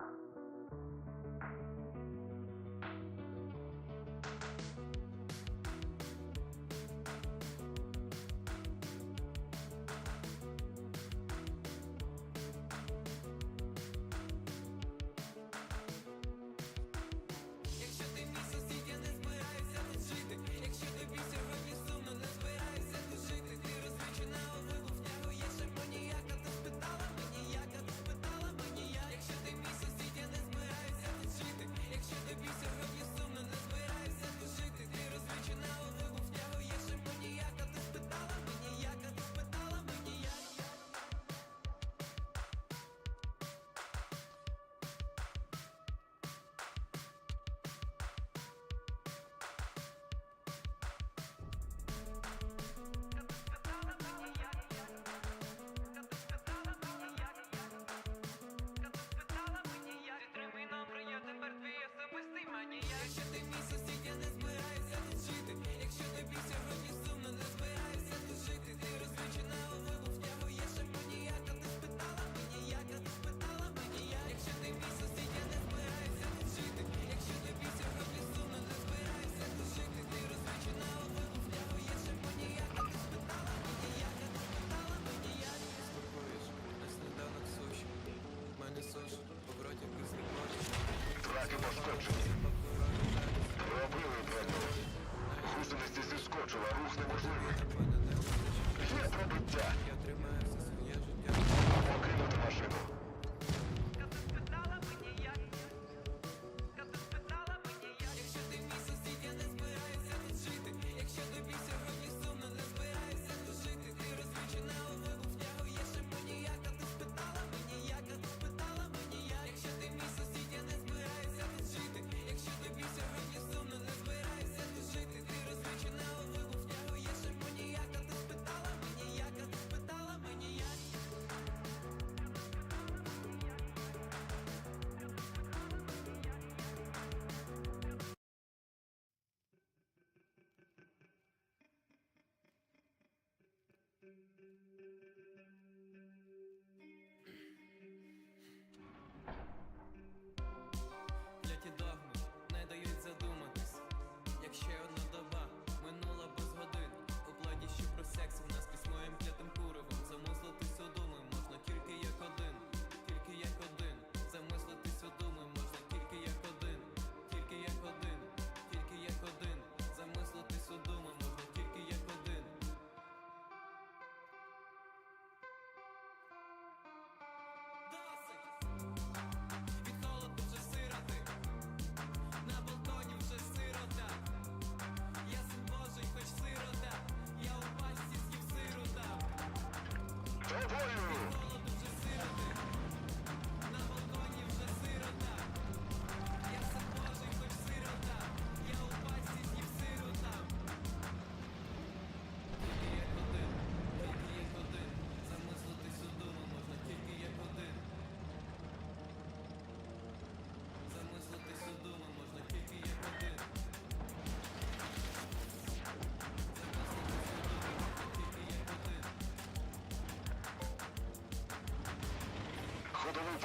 Якщо Cause this Зіскочила, рух неможливий. Є пробиття.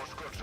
Moscoso.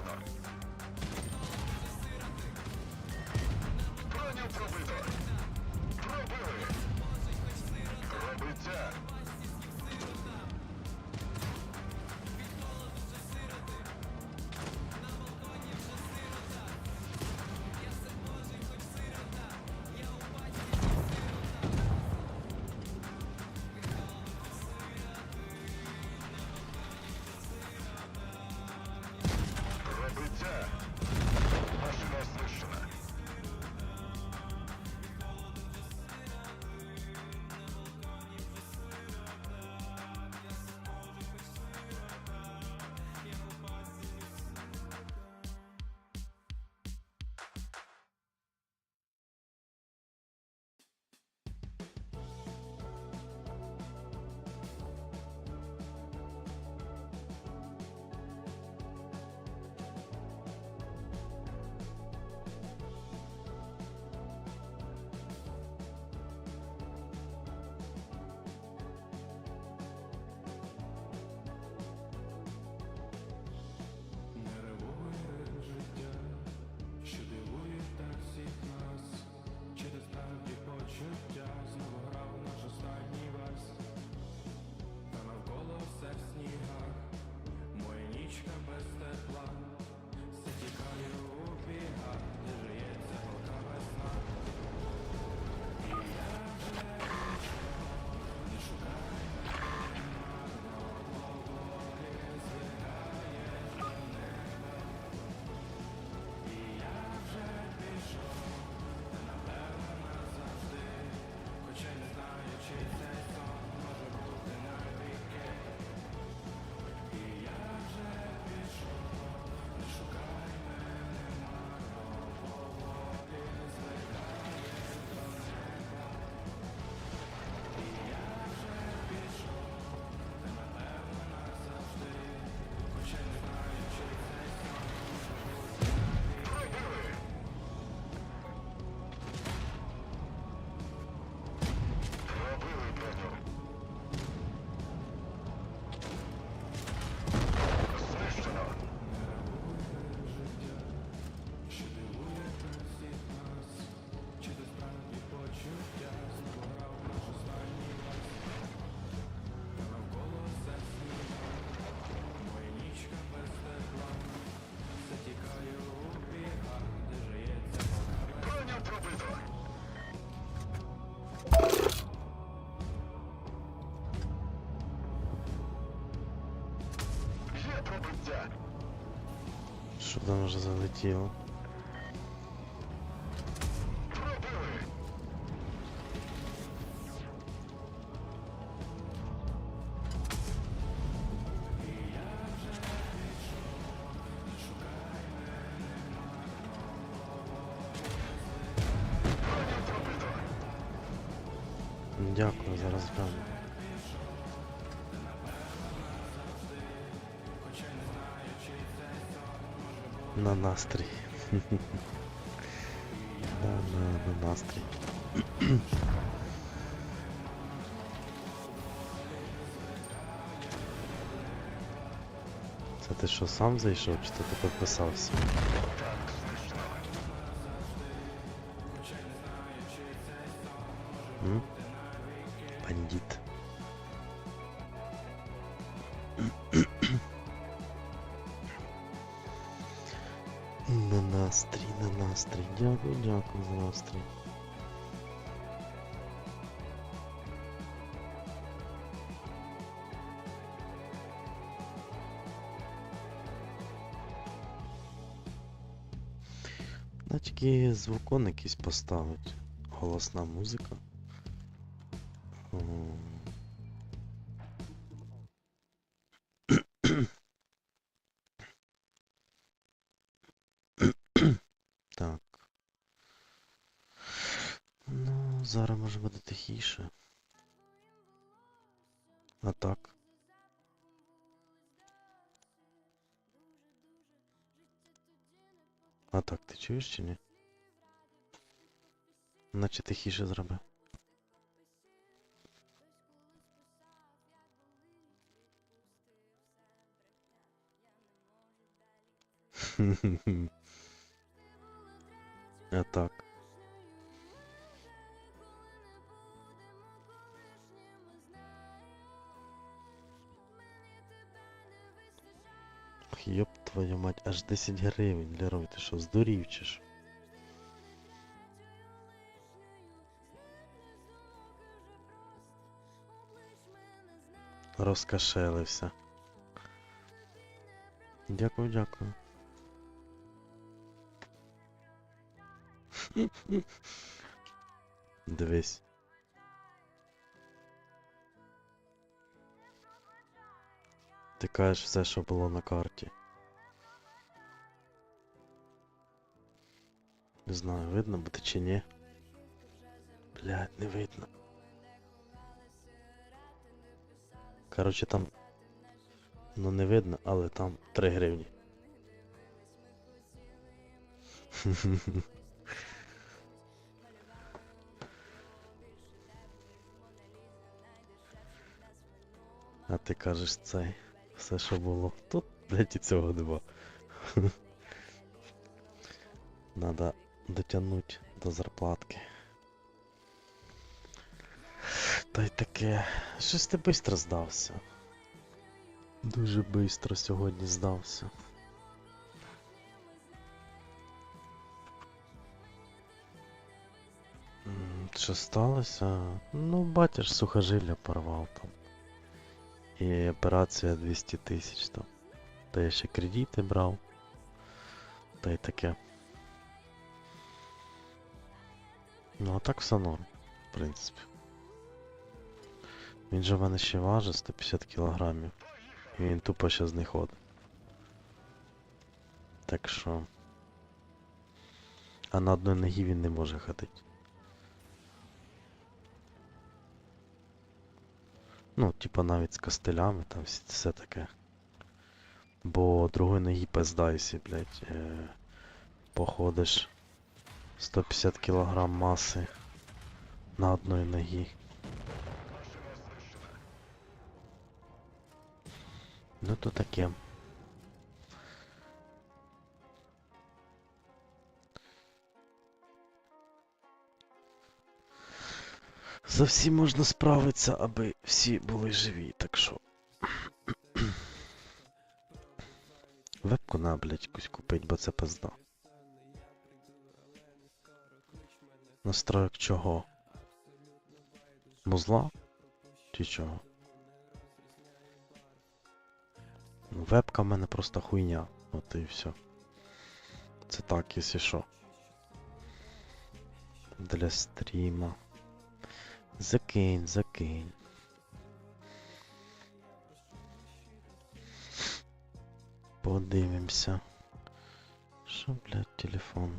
вже залетіло. Дякую за розгляд. На настрій. на, на, на настрій. Це ти що сам зайшов, чи ти підписався? За настрій. На тільки звукон якийсь поставить. Голосна музика. Чуєш чи ні? Наче тихіше зробив. А так. Ох, Ёб твою мать, аж 10 гривень, Лерой, ти що, здурів чи що? Розкашелився. Дякую, дякую. Дивись. Ти кажеш все, що було на карті. Не знаю, видно буде чи ні. Блядь, не видно. Коротше там. Ну не видно, але там 3 гривні. А ти кажеш цей. Все, що було. Тут, блядь, і цього нема. Надо дотягнути до зарплатки. Та й таке. Щось ти швидко здався. Дуже швидко сьогодні здався. Що сталося? Ну, батя сухожилля порвав там. І операція 200 тисяч там. Та я ще кредити брав. Та й таке. Ну, а так все норм, в принципі. Він же в мене ще важить 150 кілограмів. І він тупо ще не ходить. Так що. А на одній ногі він не може ходити. Ну, типа навіть з костелями там все таке. Бо другої ноги пизда, якщо, блядь, е, походиш 150 кг маси на одної ногі. Ну то таке. За всі можна справитися, аби всі були живі, так що. Вебку на, блядь, якусь купить, бо це пизда. Настроєк чого? Музла? Чи чого? Ну, вебка в мене просто хуйня. От і все. Це так, якщо що. Для стріма. Закинь, закинь. Подивимося. Що, блядь, телефон?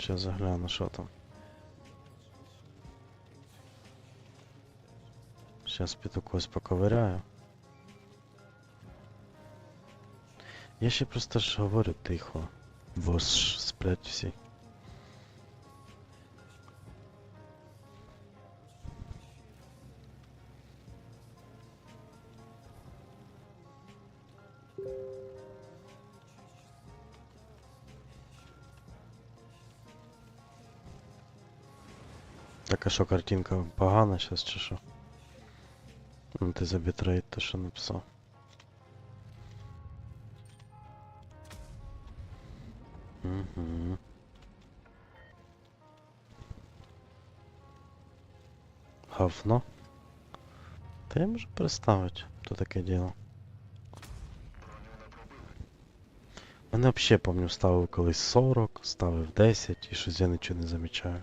Сейчас загляну, що там. Сейчас піду когось поковиряю. Я ще просто ж говорю тихо. Бо ж сплять всі. Що картинка погана зараз чи що? Ну ти за бітрейт то що написав. Угу. Говно. Та я можу представити, то таке діло. Мене взагалі помню ставив колись 40, ставив 10 і щось я нічого не замічаю.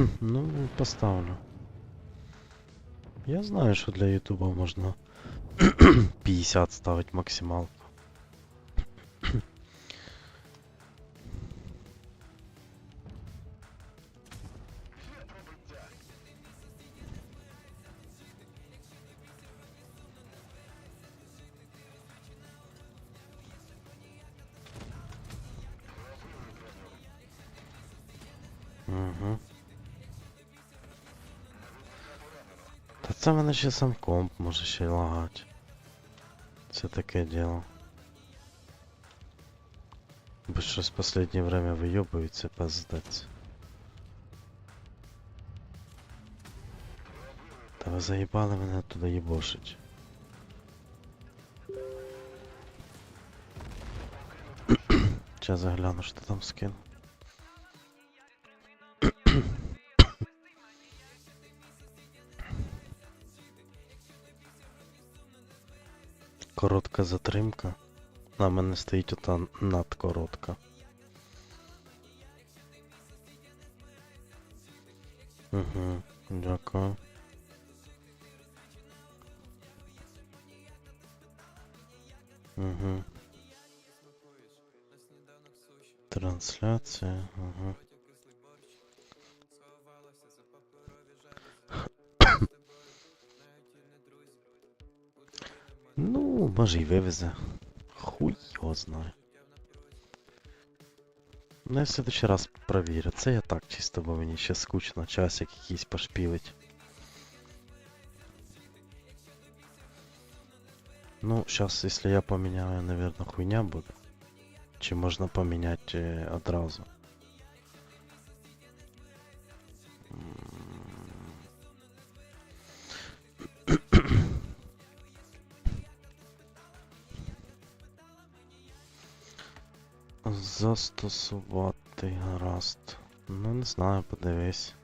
ну, поставлю. Я знаю, що для Ютуба можна 50 ставити максималку. Угу. Це мене ще сам комп може ще й лагати. Це таке діло. Бо щось в останнє время вийобується пиздець. Та ви заїбали мене туди їбошить. Сейчас загляну, що там скину. Коротка затримка. На мене стоїть ота надкоротка. Угу, дякую. Угу. Трансляція, угу. Може й вивезе. Хуй його знає. Ну, я в следующий раз провірю. Це я так чисто, бо мені ще скучно, часик якийсь пошпілить. Ну, сейчас, если я поменяю, наверное, хуйня буде. Чи можна поміняти е, одразу? Застосувати гаразд. Ну не знаю, подивись.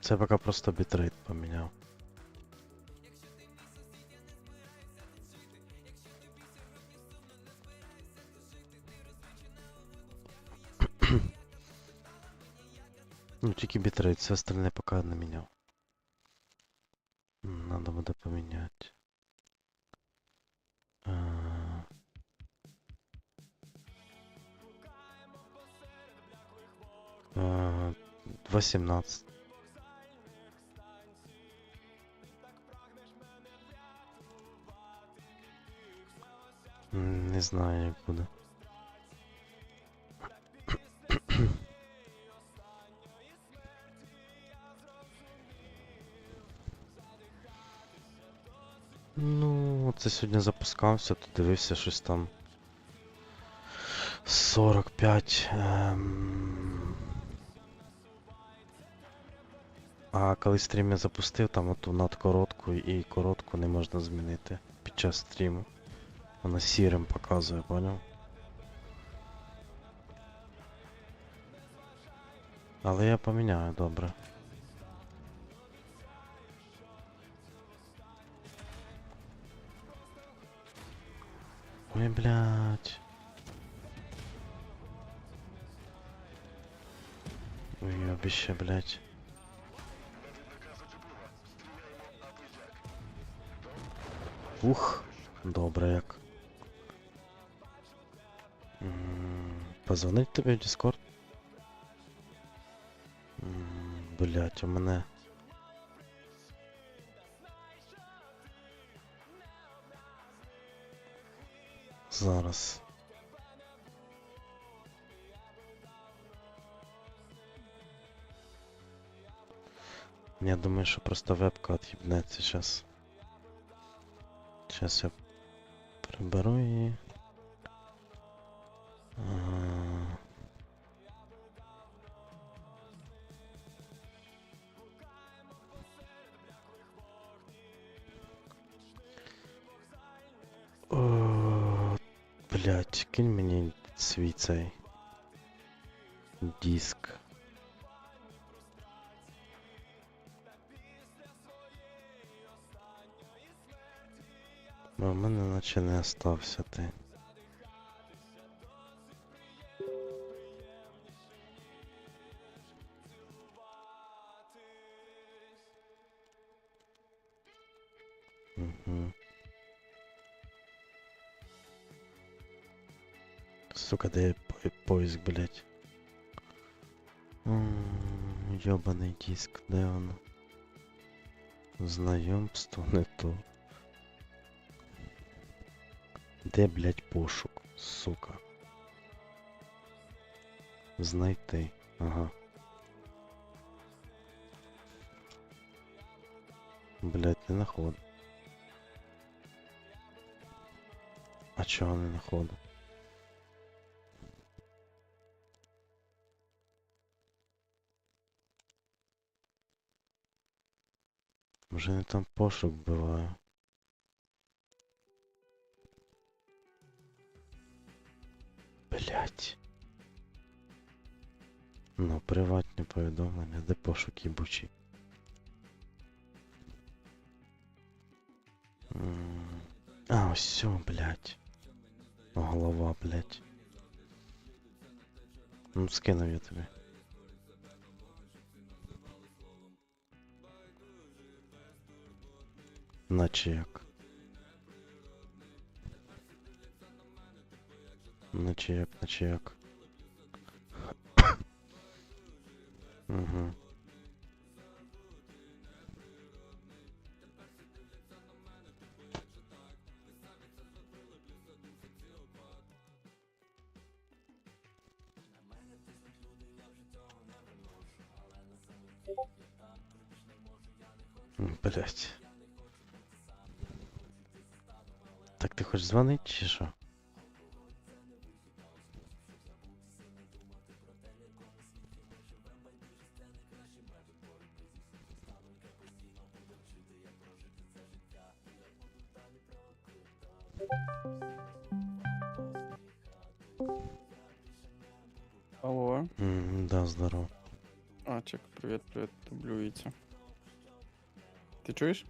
Це поки просто бітрейт поміняв. Ну, тільки бітрейт, все остальне поки не міняв. Надо буде поміняти. 18. Не знаю, як буде. Ну, це сьогодні запускався, то дивився щось там. 45. Ем... А коли стрім я запустив, там оту надкоротку і коротку не можна змінити під час стріму. Вона сірим показує, поняв? Але я поміняю, добре. Ой, блядь. Ой, обіще, блядь. Ух, добре як. Позвонить тобі в Discord? Блять, у мене. Зараз. Я думаю, що просто вебка от'їбнеться зараз. Сейчас я приберу її. А, О, Блять, кинь мені свій диск. А в мене наче не остався ти. Угу. Сука, де по- поиск, блять? Ёбаний диск, де воно? Знайомство не то. Де, блять, пошук, сука? Знайти. Ага. Блять, не находу. А чого не находу? Може не там пошук буває. Ну, приватні повідомлення, де пошук їбучий. М, А, ось, блять. Голова, блять. Ну, скинув я тобі. Наче як. Наче як, наче як. Дзвонить чи що? Алло, М, Да, здорово. Ачик, привіт, привіт, дублюється. Ти чуєш?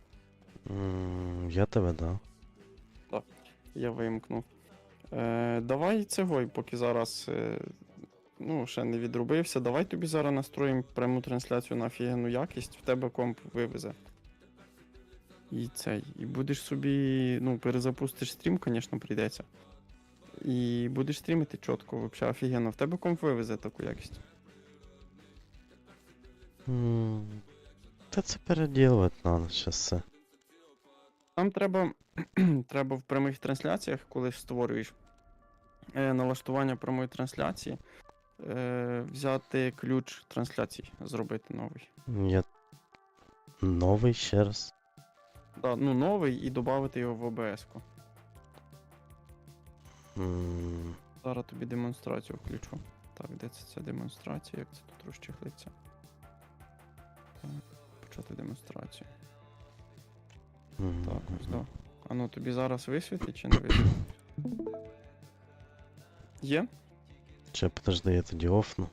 М, Я тебе, да. Я вимкнув. Е, давай цього, поки зараз е, ну, ще не відрубився. Давай тобі зараз настроїмо пряму трансляцію на офігенну якість, в тебе комп вивезе. І цей. І будеш собі, ну, перезапустиш стрім, звісно, прийдеться. І будеш стрімити чітко, взагалі офігенно. В тебе комп вивезе таку якість. Та це переділувати надо це. Там треба, треба в прямих трансляціях, коли створюєш е, налаштування прямої трансляції, е, взяти ключ трансляції, зробити новий. Я новий ще раз. Да, ну, новий і додати його в ОБС-ку. М, Зараз тобі демонстрацію включу. Так, де це ця демонстрація, як це тут розчехлиться? Так. почати демонстрацію. Мгм, Так, ось, да. А ну тобі зараз висвітить чи не висвітить? Є? Ще подожди, я тоді офну.